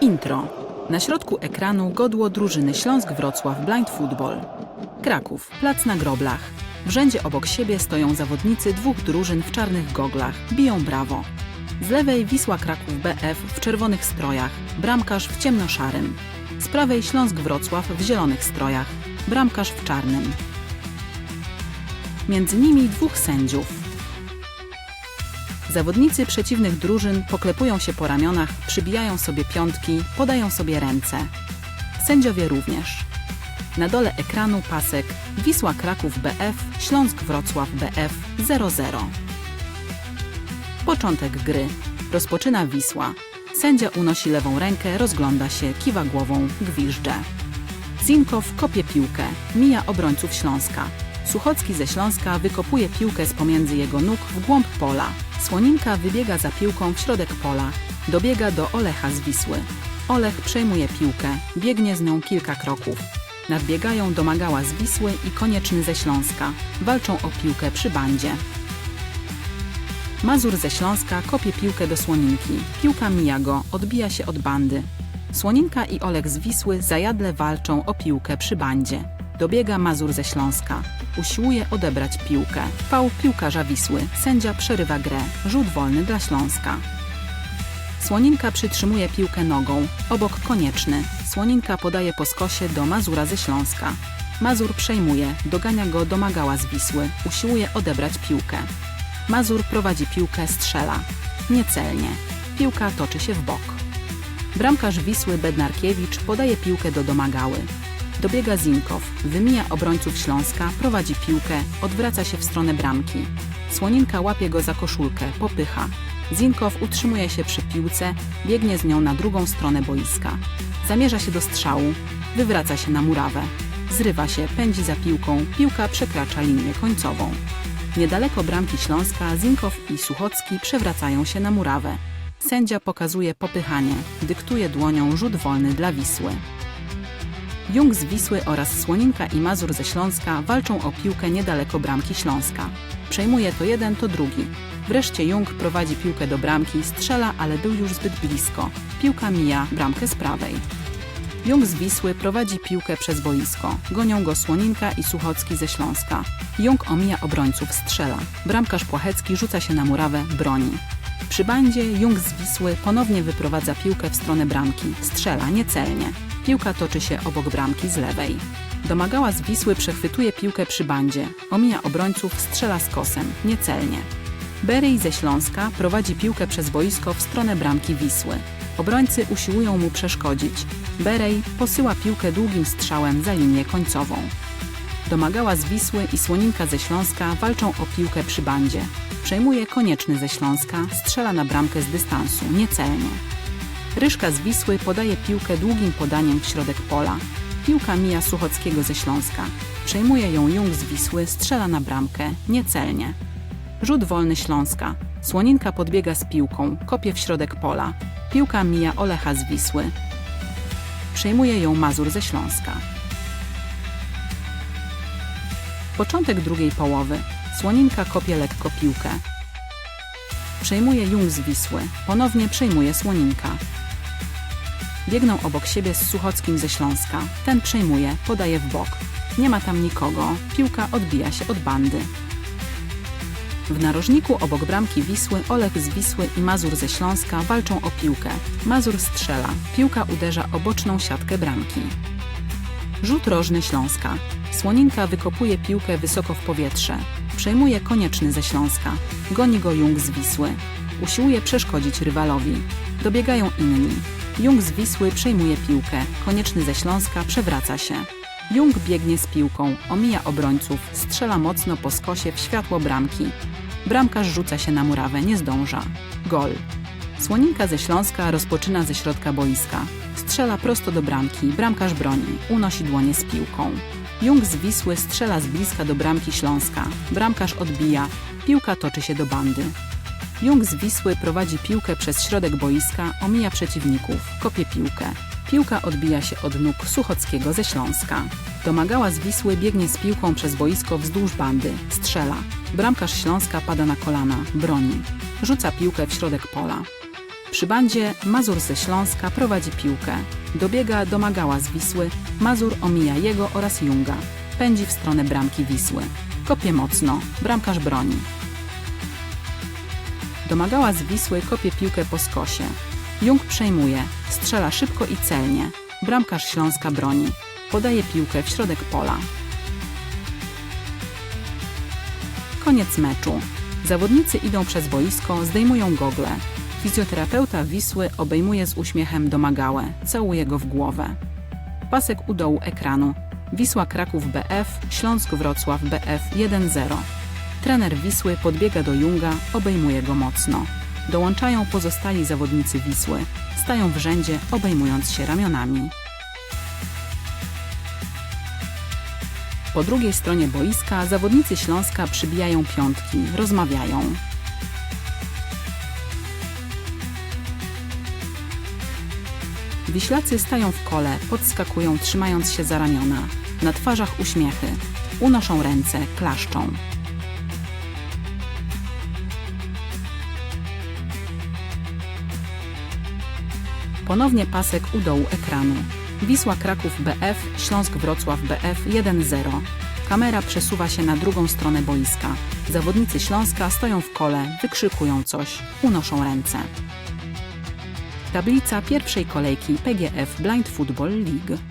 Intro. Na środku ekranu godło drużyny Śląsk Wrocław Blind Football. Kraków, plac na groblach. W rzędzie obok siebie stoją zawodnicy dwóch drużyn w czarnych goglach. Biją brawo. Z lewej Wisła Kraków BF w czerwonych strojach, bramkarz w ciemnoszarym. Z prawej Śląsk Wrocław w zielonych strojach, bramkarz w czarnym. Między nimi dwóch sędziów. Zawodnicy przeciwnych drużyn poklepują się po ramionach, przybijają sobie piątki, podają sobie ręce. Sędziowie również. Na dole ekranu pasek Wisła Kraków BF, Śląsk Wrocław BF 00. Początek gry. Rozpoczyna Wisła. Sędzia unosi lewą rękę, rozgląda się, kiwa głową, gwiżdże. Zinkow kopie piłkę, mija obrońców Śląska. Suchocki ze Śląska wykopuje piłkę z pomiędzy jego nóg w głąb pola. Słoninka wybiega za piłką w środek pola. Dobiega do Olecha z Wisły. Olech przejmuje piłkę, biegnie z nią kilka kroków. Nadbiegają domagała z Wisły i konieczny ze Śląska. Walczą o piłkę przy bandzie. Mazur ze Śląska kopie piłkę do Słoninki. Piłka mija go, odbija się od bandy. Słoninka i Olek z Wisły zajadle walczą o piłkę przy bandzie. Dobiega Mazur ze Śląska. Usiłuje odebrać piłkę. Fał piłkarza Wisły. Sędzia przerywa grę. Rzut wolny dla Śląska. Słoninka przytrzymuje piłkę nogą. Obok konieczny. Słoninka podaje po skosie do Mazura ze Śląska. Mazur przejmuje, dogania go domagała z Wisły. Usiłuje odebrać piłkę. Mazur prowadzi piłkę, strzela. Niecelnie. Piłka toczy się w bok. Bramkarz Wisły Bednarkiewicz podaje piłkę do domagały. Dobiega Zinkow, wymija obrońców Śląska, prowadzi piłkę, odwraca się w stronę bramki. Słoninka łapie go za koszulkę, popycha. Zinkow utrzymuje się przy piłce, biegnie z nią na drugą stronę boiska. Zamierza się do strzału, wywraca się na murawę. Zrywa się, pędzi za piłką, piłka przekracza linię końcową. Niedaleko bramki Śląska Zinkow i Suchocki przewracają się na murawę. Sędzia pokazuje popychanie, dyktuje dłonią rzut wolny dla Wisły. Jung z Wisły oraz Słoninka i Mazur ze Śląska walczą o piłkę niedaleko bramki Śląska. Przejmuje to jeden, to drugi. Wreszcie Jung prowadzi piłkę do bramki, strzela, ale był już zbyt blisko. Piłka mija bramkę z prawej. Jung z Wisły prowadzi piłkę przez boisko. Gonią go Słoninka i Suchocki ze Śląska. Jung omija obrońców, strzela. Bramkarz Płachecki rzuca się na murawę, broni. Przy bandzie Jung z Wisły ponownie wyprowadza piłkę w stronę bramki. Strzela niecelnie. Piłka toczy się obok bramki z lewej. Domagała z Wisły przechwytuje piłkę przy bandzie. Omija obrońców, strzela z kosem. Niecelnie. Berej ze Śląska prowadzi piłkę przez boisko w stronę bramki Wisły. Obrońcy usiłują mu przeszkodzić. Berej posyła piłkę długim strzałem za linię końcową. Domagała z Wisły i Słoninka ze Śląska walczą o piłkę przy bandzie. Przejmuje konieczny ze Śląska, strzela na bramkę z dystansu, niecelnie. Ryszka z Wisły podaje piłkę długim podaniem w środek pola. Piłka mija Suchockiego ze Śląska. Przejmuje ją Jung z Wisły, strzela na bramkę, niecelnie. Rzut wolny Śląska. Słoninka podbiega z piłką, kopie w środek pola. Piłka mija Olecha z Wisły. Przejmuje ją Mazur ze Śląska. Początek drugiej połowy. Słoninka kopie lekko piłkę. Przejmuje Jung z Wisły. Ponownie przejmuje Słoninka. Biegną obok siebie z Suchockim ze Śląska. Ten przejmuje, podaje w bok. Nie ma tam nikogo. Piłka odbija się od bandy. W narożniku obok bramki Wisły Olech z Wisły i Mazur ze Śląska walczą o piłkę. Mazur strzela. Piłka uderza o boczną siatkę bramki. Rzut rożny Śląska. Słoninka wykopuje piłkę wysoko w powietrze. Przejmuje konieczny ze Śląska. Goni go Jung z Wisły. Usiłuje przeszkodzić rywalowi. Dobiegają inni. Jung z Wisły przejmuje piłkę. Konieczny ze Śląska przewraca się. Jung biegnie z piłką, omija obrońców, strzela mocno po skosie w światło bramki. Bramkarz rzuca się na murawę, nie zdąża. Gol. Słoninka ze Śląska rozpoczyna ze środka boiska. Strzela prosto do bramki, bramkarz broni, unosi dłonie z piłką. Jung z Wisły strzela z bliska do bramki Śląska. Bramkarz odbija, piłka toczy się do bandy. Jung z Wisły prowadzi piłkę przez środek boiska, omija przeciwników, kopie piłkę. Piłka odbija się od nóg Suchockiego ze Śląska. Domagała z Wisły biegnie z piłką przez boisko wzdłuż bandy, strzela. Bramkarz Śląska pada na kolana, broni. Rzuca piłkę w środek pola. Przy bandzie Mazur ze Śląska prowadzi piłkę. Dobiega domagała z Wisły, Mazur omija jego oraz Junga. Pędzi w stronę bramki Wisły. Kopie mocno, bramkarz broni. Domagała z Wisły kopie piłkę po skosie. Jung przejmuje, strzela szybko i celnie. Bramkarz Śląska broni. Podaje piłkę w środek pola. Koniec meczu. Zawodnicy idą przez boisko, zdejmują gogle. Fizjoterapeuta Wisły obejmuje z uśmiechem domagałę, całuje go w głowę. Pasek u dołu ekranu. Wisła Kraków BF, Śląsk Wrocław BF 1-0. Trener Wisły podbiega do Junga, obejmuje go mocno. Dołączają pozostali zawodnicy Wisły. Stają w rzędzie, obejmując się ramionami. Po drugiej stronie boiska zawodnicy Śląska przybijają piątki, rozmawiają. Wiślacy stają w kole, podskakują trzymając się za ramiona. Na twarzach uśmiechy. Unoszą ręce, klaszczą. Ponownie pasek u dołu ekranu. Wisła Kraków BF, Śląsk Wrocław BF 1-0. Kamera przesuwa się na drugą stronę boiska. Zawodnicy Śląska stoją w kole, wykrzykują coś, unoszą ręce. Tablica pierwszej kolejki PGF Blind Football League.